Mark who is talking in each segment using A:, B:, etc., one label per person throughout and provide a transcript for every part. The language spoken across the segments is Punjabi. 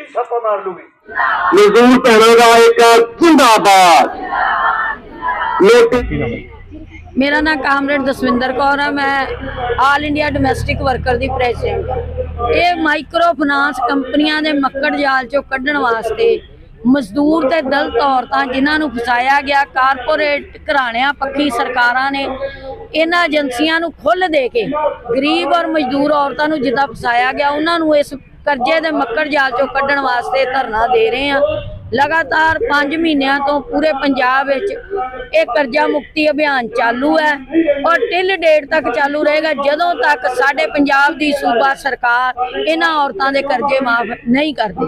A: ਦੀ ਛਾਪਾ ਮਾਰ ਲੂਗੀ।
B: ਮਜ਼ਦੂਰ ਭੈਣਾਂ ਦਾ ਇੱਕ ਜਿੰਦਾਬਾਦ। ਨੋਟਿਸ
C: ਮੇਰਾ ਨਾਮ ਕਾਮਰੇਡ ਦਸਵਿੰਦਰ ਕੌਰ ਹੈ ਮੈਂ ਆਲ ਇੰਡੀਆ ਡੋਮੈਸਟਿਕ ਵਰਕਰ ਦੀ ਪ੍ਰੈਜ਼ੀਡੈਂਟ ਹਾਂ ਇਹ ਮਾਈਕਰੋ ਫਾਈਨਾਂਸ ਕੰਪਨੀਆਂ ਦੇ ਮੱਕੜ ਜਾਲ ਚੋਂ ਕੱਢਣ ਵਾਸਤੇ ਮਜ਼ਦੂਰ ਤੇ ਦਲਿਤ ਔਰਤਾਂ ਜਿਨ੍ਹਾਂ ਨੂੰ ਫਸਾਇਆ ਗਿਆ ਕਾਰਪੋਰੇਟ ਘਰਾਣਿਆਂ ਪੱਖੀ ਸਰਕਾਰਾਂ ਨੇ ਇਹਨਾਂ ਏਜੰਸੀਆਂ ਨੂੰ ਖੁੱਲ੍ਹ ਦੇ ਕੇ ਗਰੀਬ ਔਰ ਮਜ਼ਦੂਰ ਔਰਤਾਂ ਨੂੰ ਜਿੱਦਾਂ ਫਸਾਇਆ ਗਿਆ ਉਹਨਾਂ ਨੂੰ ਇਸ ਕਰਜ਼ੇ ਦੇ ਮੱਕੜ ਜਾਲ ਚੋਂ ਕੱਢਣ ਵਾਸਤੇ ਧਰਨਾ ਦੇ ਰਹੇ ਹਾਂ। ਲਗਾਤਾਰ 5 ਮਹੀਨਿਆਂ ਤੋਂ ਪੂਰੇ ਪੰਜਾਬ ਵਿੱਚ ਇਹ ਕਰਜ਼ਾ ਮੁਕਤੀ ਅਭਿਆਨ ਚਾਲੂ ਹੈ ਔਰ ਟਿਲ ਡੇਟ ਤੱਕ ਚਾਲੂ ਰਹੇਗਾ। ਜਦੋਂ ਤੱਕ ਸਾਡੇ ਪੰਜਾਬ ਦੀ ਸੂਬਾ ਸਰਕਾਰ ਇਹਨਾਂ ਔਰਤਾਂ ਦੇ ਕਰਜ਼ੇ ਮਾਫ ਨਹੀਂ ਕਰਦੀ।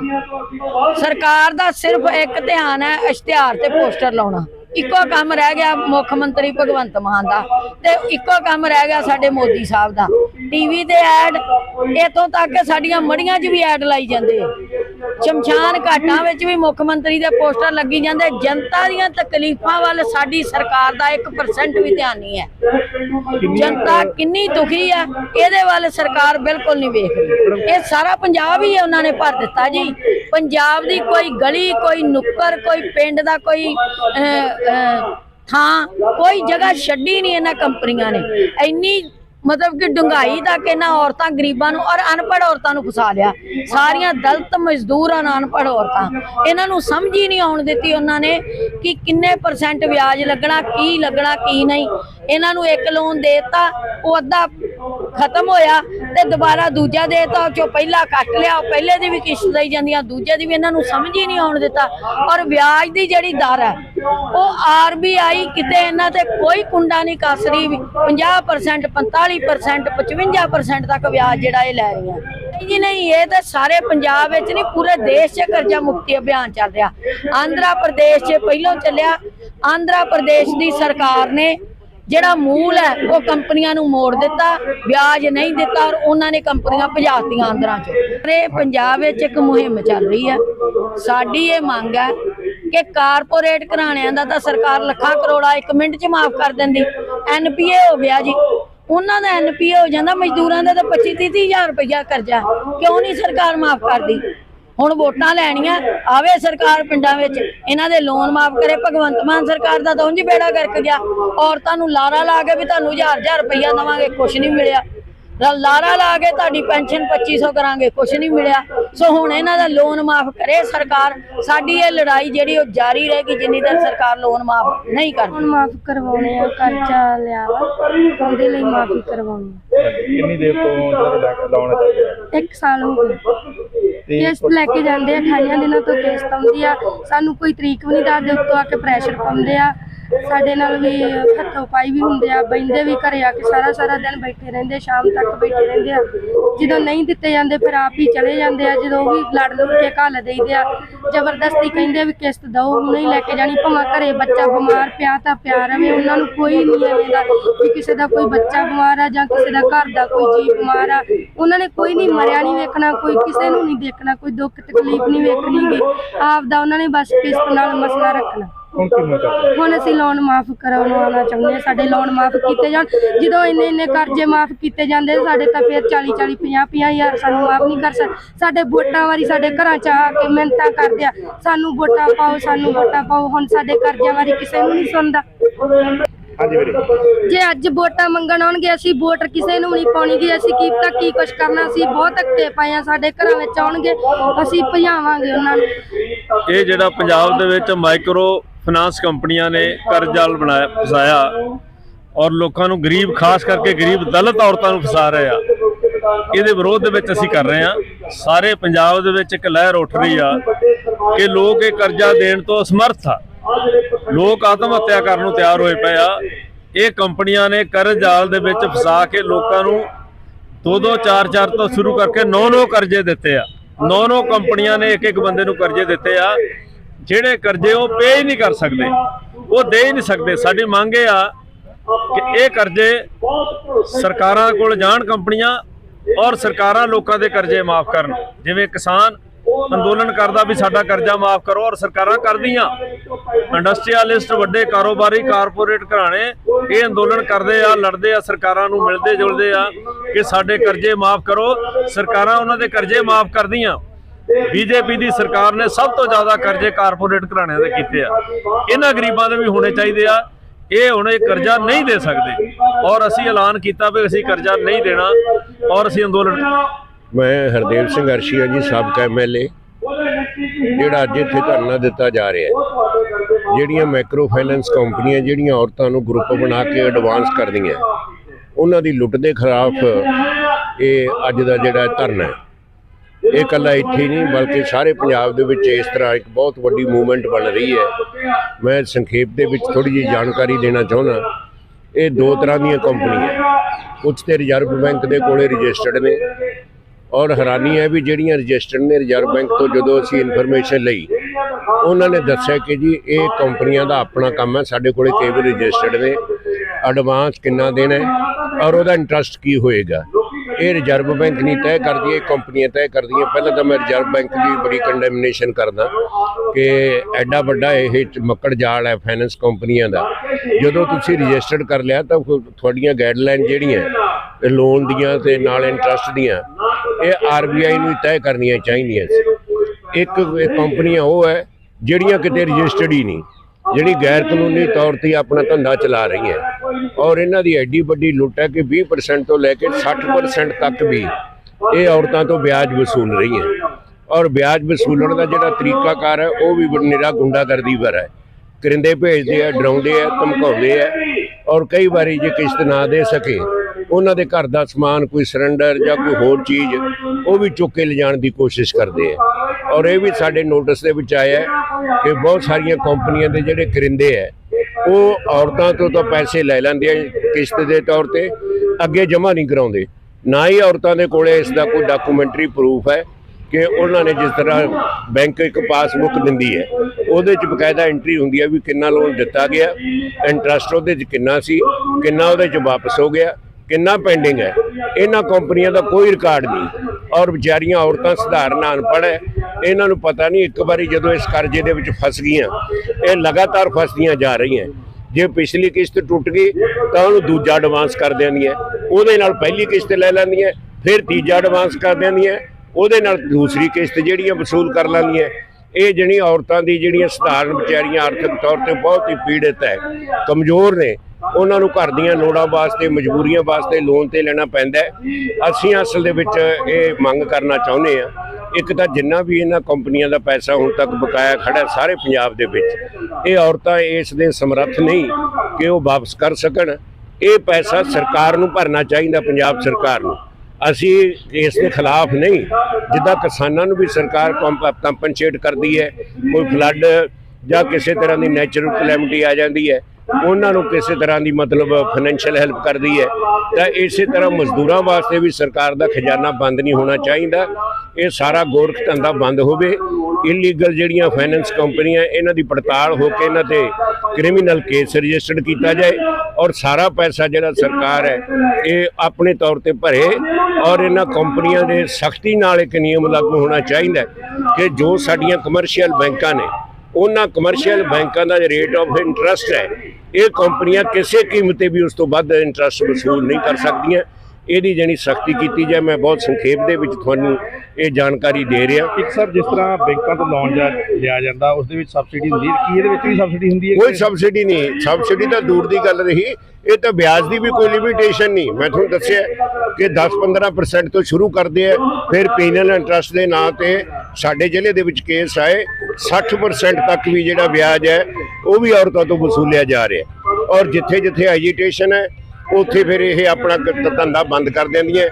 C: ਸਰਕਾਰ ਦਾ ਸਿਰਫ ਇੱਕ ਧਿਆਨ ਹੈ, ਇਸ਼ਤਿਹਾਰ ਤੇ ਪੋਸਟਰ ਲਾਉਣਾ। ਇੱਕੋ ਕੰਮ ਰਹਿ ਗਿਆ ਮੁੱਖ ਮੰਤਰੀ ਭਗਵੰਤ ਮਾਨ ਦਾ ਤੇ ਇੱਕੋ ਕੰਮ ਰਹਿ ਗਿਆ ਸਾਡੇ ਮੋਦੀ ਸਾਹਿਬ ਦਾ। ਟੀਵੀ ਤੇ ਐਡ ਇਥੋਂ ਤੱਕ ਕਿ ਸਾਡੀਆਂ ਮੜੀਆਂ 'ਚ ਵੀ ਐਡ ਲਾਈ ਜਾਂਦੇ ਸ਼ਮਸ਼ਾਨ ਘਾਟਾਂ ਵਿੱਚ ਵੀ ਮੁੱਖ ਮੰਤਰੀ ਦੇ ਪੋਸਟਰ ਲੱਗੀ ਜਾਂਦੇ ਜਨਤਾ ਦੀਆਂ ਤਕਲੀਫਾਂ ਵੱਲ ਸਾਡੀ ਸਰਕਾਰ ਦਾ 1% ਵੀ ਧਿਆਨ ਨਹੀਂ ਹੈ। ਜਨਤਾ ਕਿੰਨੀ ਦੁਖੀ ਹੈ ਇਹਦੇ ਵੱਲ ਸਰਕਾਰ ਬਿਲਕੁਲ ਨਹੀਂ ਵੇਖ ਰਹੀ ਇਹ ਸਾਰਾ ਪੰਜਾਬ ਹੀ ਉਹਨਾਂ ਨੇ ਭਰ ਦਿੱਤਾ ਜੀ। ਪੰਜਾਬ ਦੀ ਕੋਈ ਗਲੀ, ਕੋਈ ਨੁੱਕਰ, ਕੋਈ ਪਿੰਡ ਦਾ ਕੋਈ ਥਾਂ, ਕੋਈ ਜਗ੍ਹਾ ਛੱਡੀ ਨਹੀਂ ਇਹਨਾਂ ਕੰਪਨੀਆਂ ਨੇ। ਇੰਨੀ ਮਤਲਬ ਕਿ ਡੁੰਗਾਈ ਤੱਕ ਇਹਨਾਂ ਔਰਤਾਂ, ਗਰੀਬਾਂ ਨੂੰ ਔਰ ਅਨਪੜ੍ਹ ਔਰਤਾਂ ਨੂੰ ਫਸਾ ਲਿਆ। ਸਾਰੀਆਂ ਦਲਤ ਮਜ਼ਦੂਰ ਹਨ ਅਨਪੜ੍ਹ ਔਰਤਾਂ। ਇਹਨਾਂ ਨੂੰ ਸਮਝ ਹੀ ਨਹੀਂ ਆਉਣ ਦਿੱਤੀ ਉਹਨਾਂ ਨੇ ਕਿ ਕਿੰਨੇ ਪਰਸੈਂਟ ਵਿਆਜ ਲੱਗਣਾ, ਕੀ ਲੱਗਣਾ, ਕੀ ਨਹੀਂ। ਇਹਨਾਂ ਨੂੰ ਇੱਕ ਲੋਨ ਦੇਤਾ, ਉਹ ਅੱਧਾ ਖਤਮ ਹੋਇਆ ਤੇ ਦੁਬਾਰਾ ਦੂਜਾ ਦੇਤਾ ਉਹ ਚੋਂ ਪਹਿਲਾ ਕੱਟ ਲਿਆ, ਪਹਿਲੇ ਦੀ ਵੀ ਕਿਸ਼ਤ ਲਈ ਜਾਂਦੀਆਂ, ਦੂਜੇ ਦੀ ਵੀ ਇਹਨਾਂ ਨੂੰ ਸਮਝ ਹੀ ਨਹੀਂ ਆਉਣ ਦਿੱਤਾ। ਔਰ ਵਿਆਜ ਦੀ ਜਿਹੜੀ ਦਰ ਹੈ, ਉਹ ਆਰਬੀਆਈ ਕਿਤੇ ਇਹਨਾਂ ਤੇ ਕੋਈ ਕੁੰਡਾ ਨਹੀਂ ਕੱਸ ਰਹੀ 50% 45% 55% ਤੱਕ ਵਿਆਜ ਜਿਹੜਾ ਇਹ ਲੈ ਰਹੀਆਂ। ਜੀ, ਨਹੀਂ, ਇਹ ਤਾਂ ਸਾਰੇ ਪੰਜਾਬ ਵਿੱਚ ਨਹੀਂ, ਪੂਰੇ ਦੇਸ਼ 'ਚ ਕਰਜ਼ਾ ਮੁਕਤੀ ਅਭਿਆਨ ਚੱਲ ਰਿਹਾ। ਆਂਧਰਾ ਪ੍ਰਦੇਸ਼ 'ਚ ਪਹਿਲੋਂ ਚੱਲਿਆ। ਆਂਧਰਾ ਪ੍ਰਦੇਸ਼ ਦੀ ਸਰਕਾਰ ਨੇ ਜਿਹੜਾ ਮੂਲ ਹੈ, ਉਹ ਕੰਪਨੀਆਂ ਨੂੰ ਮੋੜ ਦਿੱਤਾ, ਵਿਆਜ ਨਹੀਂ ਦਿੱਤਾ ਔਰ ਉਹਨਾਂ ਨੇ ਕੰਪਨੀਆਂ ਭਜਾਤੀਆਂ ਆਂਦਰਾਂ ਚ। ਇਹ ਪੰਜਾਬ ਵਿੱਚ ਇੱਕ ਮੁਹਿੰਮ ਚੱਲ ਰਹੀ ਹੈ। ਸਾਡੀ ਇਹ ਮੰਗ ਹੈ ਕਿ ਕਾਰਪੋਰੇਟ ਘਰਾਣਿਆਂ ਦਾ ਤਾਂ ਸਰਕਾਰ ਲੱਖਾਂ ਕਰੋੜਾ ਇੱਕ ਮਿੰਟ 'ਚ ਮਾਫ ਕਰ ਦਿੰਦੀ। ਐਨਪੀਏ ਹੋ ਗਿਆ ਜੀ। ਉਹਨਾਂ ਦਾ ਐਨਪੀਏ ਹੋ ਜਾਂਦਾ, ਮਜ਼ਦੂਰਾਂ ਦਾ ਤਾਂ 25 30 ਹਜ਼ਾਰ ਰੁਪਇਆ ਕਰਜ਼ਾ। ਕਿਉਂ ਨਹੀਂ ਸਰਕਾਰ ਮਾਫ ਕਰਦੀ? ਹੁਣ ਵੋਟਾਂ ਲੈਣੀਆਂ, ਆਵੇ ਸਰਕਾਰ ਪਿੰਡਾਂ ਵਿੱਚ। ਇਹਨਾਂ ਦੇ ਲੋਨ ਮਾਫ ਕਰੇ। ਭਗਵੰਤ ਮਾਨ ਸਰਕਾਰ ਦਾ ਤਾਂ ਉਂਝ ਬੇੜਾ ਗਰਕ ਗਿਆ। ਔਰਤਾਂ ਨੂੰ ਲਾਰਾ ਲਾ ਕੇ ਵੀ ਤੁਹਾਨੂੰ ਹਜ਼ਾਰ ਹਜ਼ਾਰ ਰੁਪਈਆ ਦੇਵਾਂਗੇ। ਕੁਝ ਨਹੀਂ ਮਿਲਿਆ। ਲਾਰਾ ਲਾ ਕੇ ਤੁਹਾਡੀ ਪੈਨਸ਼ਨ 2500 ਕਰਾਂਗੇ ਕੁਝ ਨਹੀਂ ਮਿਲਿਆ। ਸੋ ਹੁਣ ਇਹਨਾਂ ਦਾ ਲੋਨ ਮਾਫ ਕਰੇ ਸਰਕਾਰ। ਸਾਡੀ ਇਹ ਲੜਾਈ ਜਿਹੜੀ ਉਹ ਜਾਰੀ ਰਹੇਗੀ ਜਿੰਨੀ ਦੇਰ ਸਰਕਾਰ ਲੋਨ ਮਾਫ ਨਹੀਂ ਕਰਦੀ।
D: ਹੁਣ ਮਾਫ ਕਰਵਾਉਣੇ ਆ ਕਰਜ਼ਾ ਲਿਆ ਵਾ ਉਹਦੇ ਲਈ ਮਾਫੀ ਕਰਵਾਉਣੀ
E: ਕਿੰਨੀ ਦੇਰ ਤੋਂ ਜਿਹੜਾ ਲੈ ਕੇ ਲਾਉਣਾ ਚਾਹੀਦਾ
D: ਆ। ਇੱਕ ਸਾਲ ਹੋ ਗਿਆ
E: ਤੇ
D: ਕਿਸ਼ਤ ਲੈ ਕੇ ਜਾਂਦੇ ਆ 28 ਦਿਨਾਂ ਤੋਂ ਕਿਸ਼ਤ ਆਉਂਦੀ ਆ। ਸਾਨੂੰ ਕੋਈ ਤਰੀਕ ਵੀ ਨਹੀਂ ਦੱਸਦੇ ਉੱਤੋਂ ਆ ਕੇ ਪ੍ਰੈਸ਼ਰ ਪਾਉਂਦੇ ਆ। ਸਾਡੇ ਨਾਲ ਵੀ ਹੱਥੋਂ ਪਾਈ ਵੀ ਹੁੰਦੇ ਆ ਬੈਂਦੇ ਵੀ ਘਰੇ ਆ ਕੇ ਸਾਰਾ ਸਾਰਾ ਦਿਨ ਬੈਠੇ ਰਹਿੰਦੇ ਸ਼ਾਮ ਤੱਕ ਬੈਠੇ ਰਹਿੰਦੇ ਆ। ਜਦੋਂ ਨਹੀਂ ਦਿੱਤੇ ਜਾਂਦੇ, ਫਿਰ ਆਪ ਹੀ ਚਲੇ ਜਾਂਦੇ ਆ। ਜਦੋਂ ਵੀ ਲੜ ਲੁੜ ਕੇ ਘੱਲ ਦੇਈਦੇ ਆ, ਜ਼ਬਰਦਸਤੀ ਕਹਿੰਦੇ ਵੀ ਕਿਸ਼ਤ ਦਓ ਹੁਣੇ ਲੈ ਕੇ ਜਾਣੀ, ਭਾਵੇਂ ਘਰੇ ਬੱਚਾ ਬਿਮਾਰ ਪਿਆ ਤਾਂ ਪਿਆ ਰਵੇ, ਉਹਨਾਂ ਨੂੰ ਕੋਈ ਨਹੀਂ ਐਵੇਂ ਦਾ ਵੀ ਕਿਸੇ ਦਾ ਕੋਈ ਬੱਚਾ ਬਿਮਾਰ ਆ ਜਾਂ ਕਿਸੇ ਦਾ ਘਰ ਦਾ ਕੋਈ ਜੀ ਬਿਮਾਰ ਆ। ਉਹਨਾਂ ਨੇ ਕੋਈ ਨਹੀਂ ਮਰਿਆ ਨਹੀਂ ਵੇਖਣਾ, ਕੋਈ ਕਿਸੇ ਨੂੰ ਨਹੀਂ ਦੇਖਣਾ, ਕੋਈ ਦੁੱਖ ਤਕਲੀਫ ਨਹੀਂ ਵੇਖਣੀ ਗੀ। ਆਪ ਦਾ ਉਹਨਾਂ ਨੇ ਬਸ ਕਿਸ਼ਤ ਨਾਲ ਮਸਲਾ ਰੱਖਣਾ।
E: ਹੁਣ ਕੀ ਮੰਗ ਕਰਦੇ?
D: ਹੁਣ ਅਸੀਂ ਲੋਨ ਮਾਫ ਕਰਵਾਉਣਾ ਚਾਹੁੰਦੇ ਹਾਂ ਸਾਡੇ ਲੋਨ ਮਾਫ ਕੀਤੇ ਜਾਣ। ਜਦੋਂ ਇੰਨੇ ਇੰਨੇ ਕਰਜ਼ੇ ਮਾਫ ਕੀਤੇ ਜਾਂਦੇ ਸਾਡੇ ਤਾਂ ਫਿਰ 40 40 50 50 ਹਜ਼ਾਰ ਸਾਨੂੰ ਮਾਫ ਨਹੀਂ ਕਰ ਸਕਦੇ। ਸਾਡੇ ਵੋਟਾਂ ਵਾਰੀ ਸਾਡੇ ਘਰਾਂ ਚ ਆ ਕੇ ਮਿਹਨਤਾਂ ਕਰਦੇ ਆ। ਸਾਨੂੰ ਵੋਟਾਂ ਪਾਓ ਸਾਨੂੰ ਵੋਟਾਂ ਪਾਓ ਹੁਣ ਸਾਡੇ ਕਰਜ਼ਿਆਂ ਵਾਰੀ ਕਿਸੇ ਨੂੰ ਨਹੀਂ ਸੁਣਦਾ।
E: ਹਾਂਜੀ ਵੀਰੇ।
D: ਜੇ ਅੱਜ ਵੋਟਾਂ ਮੰਗਣ ਆਉਣਗੇ ਅਸੀਂ ਵੋਟ ਕਿਸੇ ਨੂੰ ਨਹੀਂ ਪਾਉਣੀ ਗੀ। ਅਸੀਂ ਕੀ ਪਤਾ ਕੀ ਕੁਛ ਕਰਨਾ ਅਸੀਂ ਬਹੁਤ ਧੱਕੇ ਪਾਏ ਆ ਸਾਡੇ ਘਰਾਂ ਵਿੱਚ ਆਉਣਗੇ ਅਸੀਂ ਭਜਾਵਾਂਗੇ ਉਹਨਾਂ ਨੂੰ।
F: ਇਹ ਜਿਹੜਾ ਪੰਜਾਬ ਦੇ ਵਿੱਚ ਮਾਈਕਰੋ ਫਾਈਨਾਂਸ ਕੰਪਨੀਆਂ ਨੇ ਕਰਜ਼ਾਲ ਬਣਾਇਆ, ਫਸਾਇਆ ਔਰ ਲੋਕਾਂ ਨੂੰ ਗਰੀਬ, ਖਾਸ ਕਰਕੇ ਗਰੀਬ ਦਲਿਤ ਔਰਤਾਂ ਨੂੰ ਫਸਾ ਰਹੇ ਆ। ਇਹਦੇ ਵਿਰੋਧ ਦੇ ਵਿੱਚ ਅਸੀਂ ਕਰ ਰਹੇ ਆ ਸਾਰੇ ਪੰਜਾਬ ਦੇ ਵਿੱਚ ਇੱਕ ਲਹਿਰ ਉੱਠ ਰਹੀ ਆ ਕਿ ਲੋਕ ਇਹ ਕਰਜ਼ਾ ਦੇਣ ਤੋਂ ਅਸਮਰਥ ਆ। ਲੋਕ ਆਤਮ ਹੱਤਿਆ ਕਰਨ ਨੂੰ ਤਿਆਰ ਹੋਏ ਪਏ ਆ। ਇਹ ਕੰਪਨੀਆਂ ਨੇ ਕਰਜ਼ ਜਾਲ ਦੇ ਵਿੱਚ ਫਸਾ ਕੇ ਲੋਕਾਂ ਨੂੰ ਦੋ ਦੋ, ਚਾਰ ਚਾਰ ਤੋਂ ਸ਼ੁਰੂ ਕਰਕੇ ਨੌ ਨੌ ਕਰਜ਼ੇ ਦਿੱਤੇ ਆ। ਨੌ ਨੌ ਕੰਪਨੀਆਂ ਨੇ ਇੱਕ ਇੱਕ ਬੰਦੇ ਨੂੰ ਕਰਜ਼ੇ ਦਿੱਤੇ ਆ। ਜਿਹੜੇ ਕਰਜ਼ੇ ਉਹ ਪੇ ਹੀ ਨਹੀਂ ਕਰ ਸਕਦੇ। ਉਹ ਦੇ ਹੀ ਨਹੀਂ ਸਕਦੇ। ਸਾਡੀ ਮੰਗ ਇਹ ਆ ਕਿ ਇਹ ਕਰਜ਼ੇ ਸਰਕਾਰਾਂ ਕੋਲ ਜਾਣ ਕੰਪਨੀਆਂ ਔਰ ਸਰਕਾਰਾਂ ਲੋਕਾਂ ਦੇ ਕਰਜ਼ੇ ਮਾਫ ਕਰਨ। ਜਿਵੇਂ ਕਿਸਾਨ ਅੰਦੋਲਨ ਕਰਦਾ ਵੀ ਸਾਡਾ ਕਰਜ਼ਾ ਮਾਫ ਕਰੋ ਔਰ ਸਰਕਾਰਾਂ ਕਰਦੀਆਂ। ਇੰਡਸਟਰੀਅਲਿਸਟ ਵੱਡੇ ਕਾਰੋਬਾਰੀ ਕਾਰਪੋਰੇਟ ਘਰਾਣੇ ਇਹ ਅੰਦੋਲਨ ਕਰਦੇ ਆ, ਲੜਦੇ ਆ, ਸਰਕਾਰਾਂ ਨੂੰ ਮਿਲਦੇ ਜੁਲਦੇ ਆ ਕਿ ਸਾਡੇ ਕਰਜ਼ੇ ਮਾਫ ਕਰੋ। ਸਰਕਾਰਾਂ ਉਹਨਾਂ ਦੇ ਕਰਜ਼ੇ ਮਾਫ ਕਰਦੀਆਂ। ਬੀਜੇਪੀ ਦੀ ਸਰਕਾਰ ਨੇ ਸਭ ਤੋਂ ਜ਼ਿਆਦਾ ਕਰਜ਼ੇ ਕਾਰਪੋਰੇਟ ਘਰਾਣਿਆਂ ਦੇ ਕੀਤੇ ਆ। ਇਹਨਾਂ ਗਰੀਬਾਂ ਦੇ ਵੀ ਹੋਣੇ ਚਾਹੀਦੇ ਆ। ਇਹ ਹੁਣ ਇਹ ਕਰਜ਼ਾ ਨਹੀਂ ਦੇ ਸਕਦੇ। ਔਰ ਅਸੀਂ ਐਲਾਨ ਕੀਤਾ ਵੀ ਅਸੀਂ ਕਰਜ਼ਾ ਨਹੀਂ ਦੇਣਾ ਔਰ ਅਸੀਂ ਅੰਦੋਲਨ
A: ਮੈਂ ਹਰਦੇਵ ਸਿੰਘ ਅਰਸ਼ੀਆ ਜੀ, ਸਾਬਕਾ ਐਮਐਲਏ ਜਿਹੜਾ ਅੱਜ ਇੱਥੇ ਧਰਨਾ ਦਿੱਤਾ ਜਾ ਰਿਹਾ ਹੈ। ਜਿਹੜੀਆਂ ਮਾਈਕਰੋ ਫਾਈਨੈਂਸ ਕੰਪਨੀਆਂ ਜਿਹੜੀਆਂ ਔਰਤਾਂ ਨੂੰ ਗਰੁੱਪ ਬਣਾ ਕੇ ਐਡਵਾਂਸ ਕਰਦੀਆਂ। ਉਹਨਾਂ ਦੀ ਲੁੱਟ ਦੇ ਖਿਲਾਫ ਇਹ ਅੱਜ ਦਾ ਜਿਹੜਾ ਧਰਨਾ ਹੈ। ਇਹ ਇਕੱਲਾ ਇੱਥੇ ਹੀ ਨਹੀਂ, ਬਲਕਿ ਸਾਰੇ ਪੰਜਾਬ ਦੇ ਵਿੱਚ ਇਸ ਤਰ੍ਹਾਂ ਇੱਕ ਬਹੁਤ ਵੱਡੀ ਮੂਵਮੈਂਟ ਬਣ ਰਹੀ ਹੈ। ਮੈਂ ਸੰਖੇਪ ਦੇ ਵਿੱਚ ਥੋੜੀ ਜਿਹੀ ਜਾਣਕਾਰੀ ਦੇਣਾ ਚਾਹੁੰਦਾ। ਇਹ ਦੋ ਤਰ੍ਹਾਂ ਦੀਆਂ ਕੰਪਨੀਆਂ ਕੁਝ ਤੇ ਰਿਜ਼ਰਵ ਬੈਂਕ ਦੇ ਕੋਲੇ ਰਜਿਸਟਰਡ ਨੇ। ਔਰ ਹੈਰਾਨੀ ਹੈ ਵੀ ਜਿਹੜੀਆਂ ਰਜਿਸਟਰਡ ਨੇ ਰਿਜ਼ਰਵ ਬੈਂਕ ਤੋਂ ਜਦੋਂ ਅਸੀਂ ਇਨਫੋਰਮੇਸ਼ਨ ਲਈ, ਉਹਨਾਂ ਨੇ ਦੱਸਿਆ ਕਿ ਜੀ ਇਹ ਕੰਪਨੀਆਂ ਦਾ ਆਪਣਾ ਕੰਮ ਹੈ, ਸਾਡੇ ਕੋਲੇ ਕੇਵਲ ਰਜਿਸਟਰਡ ਨੇ। ਐਡਵਾਂਸ ਕਿੰਨਾ ਦੇਣਾ ਔਰ ਉਹਦਾ ਇੰਟਰਸਟ ਕੀ ਹੋਏਗਾ? ਇਹ ਰਿਜ਼ਰਵ ਬੈਂਕ ਨਹੀਂ ਤੈਅ ਕਰਦੀ, ਇਹ ਕੰਪਨੀਆਂ ਤੈਅ ਕਰਦੀਆਂ। ਪਹਿਲਾਂ ਤਾਂ ਮੈਂ ਰਿਜ਼ਰਵ ਬੈਂਕ ਦੀ ਬੜੀ ਕੰਡੈਮਨੇਸ਼ਨ ਕਰਦਾ ਕਿ ਐਡਾ ਵੱਡਾ ਇਹ ਮੱਕੜ ਜਾਲ ਹੈ ਫਾਈਨੈਂਸ ਕੰਪਨੀਆਂ ਦਾ। ਜਦੋਂ ਤੁਸੀਂ ਰਜਿਸਟਰਡ ਕਰ ਲਿਆ ਤਾਂ ਤੁਹਾਡੀਆਂ ਗਾਈਡਲਾਈਨ ਜਿਹੜੀਆਂ ਲੋਨ ਦੀਆਂ ਤੇ ਨਾਲ ਇੰਟਰਸਟ ਦੀਆਂ, ਇਹ ਆਰਬੀਆਈ ਨੂੰ ਤੈਅ ਕਰਨੀਆਂ ਚਾਹੀਦੀਆਂ ਸੀ। ਇੱਕ ਕੰਪਨੀਆਂ ਉਹ ਹੈ ਜਿਹੜੀਆਂ ਕਿਤੇ ਰਜਿਸਟਰਡ ਹੀ ਨਹੀਂ, ਜਿਹੜੀ ਗੈਰ ਕਾਨੂੰਨੀ ਤੌਰ ਤੇ ਆਪਣਾ ਧੰਦਾ ਚਲਾ ਰਹੀਆਂ। ਔਰ ਇਹਨਾਂ ਦੀ ਐਡੀ ਵੱਡੀ ਲੁੱਟ ਹੈ ਕਿ 20% ਤੋਂ ਲੈ ਕੇ 60% ਤੱਕ ਵੀ ਇਹ ਔਰਤਾਂ ਤੋਂ ਵਿਆਜ ਵਸੂਲ ਰਹੀਆਂ ਔਰ ਵਿਆਜ ਵਸੂਲਣ ਦਾ ਜਿਹੜਾ ਤਰੀਕਾਕਾਰ ਹੈ, ਉਹ ਵੀ ਨਿਰਾ ਗੁੰਡਾਗਰਦੀ ਵਰ ਹੈ। ਕਰਿੰਦੇ ਭੇਜਦੇ ਆ, ਡਰਾਉਂਦੇ ਆ, ਧਮਕਾਉਂਦੇ ਆ ਔਰ ਕਈ ਵਾਰੀ ਜੇ ਕਿਸ਼ਤ ਨਾ ਦੇ ਸਕੇ, ਉਹਨਾਂ ਦੇ ਘਰ ਦਾ ਸਮਾਨ ਕੋਈ ਸਿਲੰਡਰ ਜਾਂ ਕੋਈ ਹੋਰ ਚੀਜ਼, ਉਹ ਵੀ ਚੁੱਕ ਕੇ ਲਿਜਾਣ ਦੀ ਕੋਸ਼ਿਸ਼ ਕਰਦੇ ਆ। ਔਰ ਇਹ ਵੀ ਸਾਡੇ ਨੋਟਿਸ ਦੇ ਵਿੱਚ ਆਇਆ ਕਿ ਬਹੁਤ ਸਾਰੀਆਂ ਕੰਪਨੀਆਂ ਦੇ ਜਿਹੜੇ ਕਰਿੰਦੇ ਆ ਉਹ ਔਰਤਾਂ ਤੋਂ ਤਾਂ ਪੈਸੇ ਲੈ ਲੈਂਦੇ ਆ ਕਿਸ਼ਤ ਦੇ ਤੌਰ ਤੇ। ਅੱਗੇ ਜਮ੍ਹਾਂ ਨਹੀਂ ਕਰਾਉਂਦੇ। ਨਾ ਹੀ ਔਰਤਾਂ ਦੇ ਕੋਲੇ ਇਸ ਦਾ ਕੋਈ ਡਾਕੂਮੈਂਟਰੀ ਪ੍ਰੂਫ ਹੈ ਕਿ ਉਹਨਾਂ ਨੇ ਜਿਸ ਤਰ੍ਹਾਂ ਬੈਂਕ ਇੱਕ ਪਾਸਬੁੱਕ ਦਿੰਦੀ ਹੈ, ਉਹਦੇ 'ਚ ਬਕਾਇਦਾ ਐਂਟਰੀ ਹੁੰਦੀ ਹੈ ਵੀ ਕਿੰਨਾ ਲੋਨ ਦਿੱਤਾ ਗਿਆ ਇੰਟਰਸਟ ਉਹਦੇ 'ਚ ਕਿੰਨਾ ਸੀ, ਕਿੰਨਾ ਉਹਦੇ 'ਚ ਵਾਪਸ ਹੋ ਗਿਆ। ਕਿੰਨਾ ਪੈਂਡਿੰਗ ਹੈ। ਇਹਨਾਂ ਕੰਪਨੀਆਂ ਦਾ ਕੋਈ ਰਿਕਾਰਡ ਨਹੀਂ। ਔਰ ਵਿਚਾਰੀਆਂ ਔਰਤਾਂ ਸਧਾਰਨ ਅਨਪੜ੍ਹ ਹੈ। ਇਹਨਾਂ ਨੂੰ ਪਤਾ ਨਹੀਂ ਇੱਕ ਵਾਰੀ ਜਦੋਂ ਇਸ ਕਰਜ਼ੇ ਦੇ ਵਿੱਚ ਫਸ ਗਈਆਂ, ਇਹ ਲਗਾਤਾਰ ਫਸਦੀਆਂ ਜਾ ਰਹੀਆਂ। ਜੇ ਪਿਛਲੀ ਕਿਸ਼ਤ ਟੁੱਟ ਗਈ, ਤਾਂ ਉਹਨੂੰ ਦੂਜਾ ਐਡਵਾਂਸ ਕਰ ਦਿੰਦੀਆਂ ਉਹਦੇ ਨਾਲ ਪਹਿਲੀ ਕਿਸ਼ਤ ਲੈ ਲੈਂਦੀਆਂ ਫਿਰ ਤੀਜਾ ਐਡਵਾਂਸ ਕਰ ਦਿੰਦੀਆਂ ਉਹਦੇ ਨਾਲ ਦੂਸਰੀ ਕਿਸ਼ਤ ਜਿਹੜੀਆਂ ਵਸੂਲ ਕਰ ਲੈਂਦੀਆਂ ਇਹ ਜਿਹੜੀਆਂ ਔਰਤਾਂ ਦੀ ਜਿਹੜੀਆਂ ਸਧਾਰਨ ਵਿਚਾਰੀਆਂ ਆਰਥਿਕ ਤੌਰ ਤੇ ਬਹੁਤ ਹੀ ਪੀੜਤ ਹੈ, ਕਮਜ਼ੋਰ ਨੇ। ਉਹਨਾਂ ਨੂੰ ਘਰ ਦੀਆਂ ਲੋੜਾਂ ਵਾਸਤੇ, ਮਜਬੂਰੀਆਂ ਵਾਸਤੇ ਲੋਨ ਤੇ ਲੈਣਾ ਪੈਂਦਾ ਅਸੀਂ ਅਸਲ ਦੇ ਵਿੱਚ ਇਹ ਮੰਗ ਕਰਨਾ ਚਾਹੁੰਦੇ ਆ ਇੱਕ ਤਾਂ ਜਿੰਨਾ ਵੀ ਇਹਨਾਂ ਕੰਪਨੀਆਂ ਦਾ ਪੈਸਾ ਹੁਣ ਤੱਕ ਬਕਾਇਆ ਖੜਾ ਸਾਰੇ ਪੰਜਾਬ ਦੇ ਵਿੱਚ, ਇਹ ਔਰਤਾਂ ਇਸ ਦੇ ਸਮਰੱਥ ਨਹੀਂ ਕਿ ਉਹ ਵਾਪਸ ਕਰ ਸਕਣ। ਇਹ ਪੈਸਾ ਸਰਕਾਰ ਨੂੰ ਭਰਨਾ ਚਾਹੀਦਾ, ਪੰਜਾਬ ਸਰਕਾਰ ਨੂੰ। ਅਸੀਂ ਇਸ ਦੇ ਖਿਲਾਫ ਨਹੀਂ। ਜਿੱਦਾਂ ਕਿਸਾਨਾਂ ਨੂੰ ਵੀ ਸਰਕਾਰ ਕੰਪਨਸੇਟ ਕਰਦੀ ਹੈ, ਕੋਈ ਫਲੱਡ ਜਾਂ ਕਿਸੇ ਤਰ੍ਹਾਂ ਦੀ ਨੈਚੁਰਲ ਕਲੈਮਿਟੀ ਆ ਜਾਂਦੀ ਹੈ ਉਹਨਾਂ ਨੂੰ ਕਿਸੇ ਤਰ੍ਹਾਂ ਦੀ ਮਤਲਬ ਫਾਈਨੈਂਸ਼ੀਅਲ ਹੈਲਪ ਕਰਦੀ ਹੈ। ਤਾਂ ਇਸੇ ਤਰ੍ਹਾਂ ਮਜ਼ਦੂਰਾਂ ਵਾਸਤੇ ਵੀ ਸਰਕਾਰ ਦਾ ਖਜ਼ਾਨਾ ਬੰਦ ਨਹੀਂ ਹੋਣਾ ਚਾਹੀਦਾ। ਇਹ ਸਾਰਾ ਗੋਰਖ ਧੰਦਾ ਬੰਦ ਹੋਵੇ। ਇਲੀਗਲ ਜਿਹੜੀਆਂ ਫਾਈਨੈਂਸ ਕੰਪਨੀਆਂ, ਇਹਨਾਂ ਦੀ ਪੜਤਾਲ ਹੋ ਕੇ ਇਹਨਾਂ ਤੇ ਕ੍ਰਿਮੀਨਲ ਕੇਸ ਰਜਿਸਟਰਡ ਕੀਤਾ ਜਾਏ ਔਰ ਸਾਰਾ ਪੈਸਾ ਜਿਹੜਾ ਸਰਕਾਰ ਹੈ, ਇਹ ਆਪਣੇ ਤੌਰ ਤੇ ਭਰੇ ਔਰ ਇਹਨਾਂ ਕੰਪਨੀਆਂ ਦੇ ਸਖਤੀ ਨਾਲ ਇੱਕ ਨਿਯਮ ਲਾਗੂ ਹੋਣਾ ਚਾਹੀਦਾ ਕਿ ਜੋ ਸਾਡੀਆਂ ਕਮਰਸ਼ੀਅਲ ਬੈਂਕਾਂ ਨੇ, ਉਹਨਾਂ ਕਮਰਸ਼ੀਅਲ ਬੈਂਕਾਂ ਦਾ ਰੇਟ ਆਫ ਇੰਟਰਸਟ ਹੈ ਇਹ ਕੰਪਨੀਆਂ ਕਿਸੇ ਕੀਮਤ ਤੇ ਵੀ ਉਸ ਤੋਂ ਵੱਧ ਇੰਟਰਸਟ ਵਸੂਲ ਨਹੀਂ ਕਰ ਸਕਦੀਆਂ। ਇਹਦੀ ਜਣੀ ਸਖਤੀ ਕੀਤੀ ਜਾਏ ਮੈਂ ਬਹੁਤ ਸੰਖੇਪ ਦੇ ਵਿੱਚ ਤੁਹਾਨੂੰ ਇਹ ਜਾਣਕਾਰੀ ਦੇ ਰਿਹਾ।
E: ਇੱਕ ਸਰ ਜਿਸ ਤਰ੍ਹਾਂ ਬੈਂਕਾਂ ਤੋਂ ਲੋਨ ਲਿਆ ਜਾਂਦਾ ਉਸ ਦੇ ਵਿੱਚ ਸਬਸਿਡੀ ਹੁੰਦੀ ਹੈ। ਕੀ ਇਹਦੇ ਵਿੱਚ ਵੀ ਸਬਸਿਡੀ ਹੁੰਦੀ ਹੈ
A: ਕੋਈ ਸਬਸਿਡੀ ਨਹੀਂ। ਸਬਸਿਡੀ ਤਾਂ ਦੂਰ ਦੀ ਗੱਲ ਰਹੀ। ਇਹ ਤਾਂ ਵਿਆਜ ਦੀ ਵੀ ਕੋਈ ਲਿਮਿਟੇਸ਼ਨ ਨਹੀਂ। ਮੈਂ ਤੁਹਾਨੂੰ ਦੱਸਿਆ ਕਿ 10-15% ਤੋਂ ਸ਼ੁਰੂ ਕਰਦੇ ਆ ਫਿਰ ਪੀਨਲ ਇੰਟਰਸਟ ਦੇ ਨਾਂ ਤੇ ਸਾਡੇ ਜ਼ਿਲ੍ਹੇ ਦੇ ਵਿੱਚ ਕੇਸ ਆਏ। 60% ਤੱਕ ਵੀ ਜਿਹੜਾ ਵਿਆਜ ਹੈ ਉਹ ਵੀ ਔਰਤਾਂ ਤੋਂ ਵਸੂਲਿਆ ਜਾ ਰਿਹਾ ਔਰ ਜਿੱਥੇ ਜਿੱਥੇ ਐਜੀਟੇਸ਼ਨ ਹੈ, ਉੱਥੇ ਫਿਰ ਇਹ ਆਪਣਾ ਧੰਦਾ ਬੰਦ ਕਰ ਦਿੰਦੀਆਂ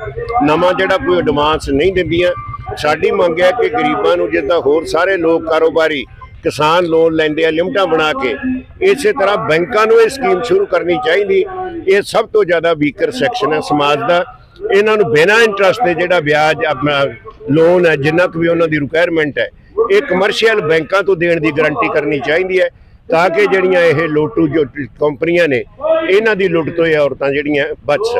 A: ਨਵਾਂ ਜਿਹੜਾ ਕੋਈ ਐਡਵਾਂਸ ਨਹੀਂ ਦਿੰਦੀਆਂ। ਸਾਡੀ ਮੰਗ ਹੈ ਕਿ ਗਰੀਬਾਂ ਨੂੰ ਜਿੱਦਾਂ ਹੋਰ ਸਾਰੇ ਲੋਕ ਕਾਰੋਬਾਰੀ ਕਿਸਾਨ ਲੋਨ ਲੈਂਦੇ ਆ, ਲਿਮਟਾਂ ਬਣਾ ਕੇ, ਇਸੇ ਤਰ੍ਹਾਂ ਬੈਂਕਾਂ ਨੂੰ ਇਹ ਸਕੀਮ ਸ਼ੁਰੂ ਕਰਨੀ ਚਾਹੀਦੀ। ਇਹ ਸਭ ਤੋਂ ਜ਼ਿਆਦਾ ਵੀਕਰ ਸੈਕਸ਼ਨ ਹੈ ਸਮਾਜ ਦਾ। ਇਹਨਾਂ ਨੂੰ ਬਿਨਾਂ ਇੰਟਰਸਟ ਦੇ ਜਿਹੜਾ ਵਿਆਜ ਆਪਣਾ ਲੋਨ ਹੈ, ਜਿੰਨਾ ਕੁ ਵੀ ਉਹਨਾਂ ਦੀ ਰਿਕੁਆਇਰਮੈਂਟ ਹੈ, ਇਹ ਕਮਰਸ਼ੀਅਲ ਬੈਂਕਾਂ ਤੋਂ ਦੇਣ ਦੀ ਗਾਰੰਟੀ ਕਰਨੀ ਚਾਹੀਦੀ ਹੈ। ਤਾਂ ਕਿ ਜਿਹੜੀਆਂ ਇਹ ਲੋਟੂ ਜੋ ਕੰਪਨੀਆਂ ਨੇ, ਇਹਨਾਂ ਦੀ ਲੁੱਟ ਤੋਂ ਇਹ ਔਰਤਾਂ ਜਿਹੜੀਆਂ ਬਚ ਸਕਣ।